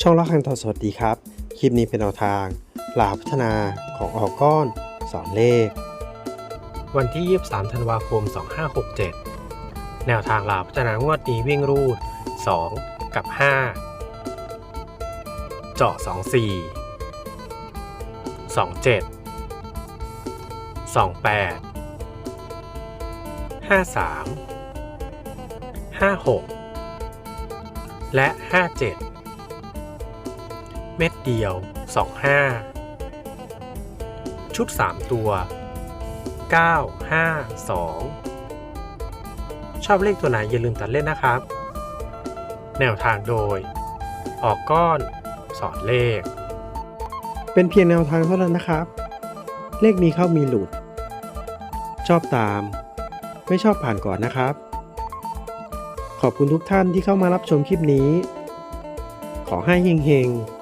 ช่องละครังทอสวัสดีครับ คลิปนี้เป็นแนวทางหลาพัฒนาของออกก้อน สอนเลข วันที่ 23 ธันวาคม 2567 แนวทางหลาพัฒนางวดนี้วิ่งรูด 2 กับ 5 เจาะ 24 27 28 53 56 และ 57เม็ดเดียว 25 ชุด 3 ตัว 9 5 2 ชอบเลขตัวไหนอย่าลืมตัดเล่นนะครับ แนวทางโดย ออกก้อนสอนเลข เป็นเพียงแนวทางเท่านั้นนะครับ เลขมีเข้ามีหลุด ชอบตาม ไม่ชอบผ่านก่อนนะครับ ขอบคุณทุกท่านที่เข้ามารับชมคลิปนี้ขอให้เฮงๆ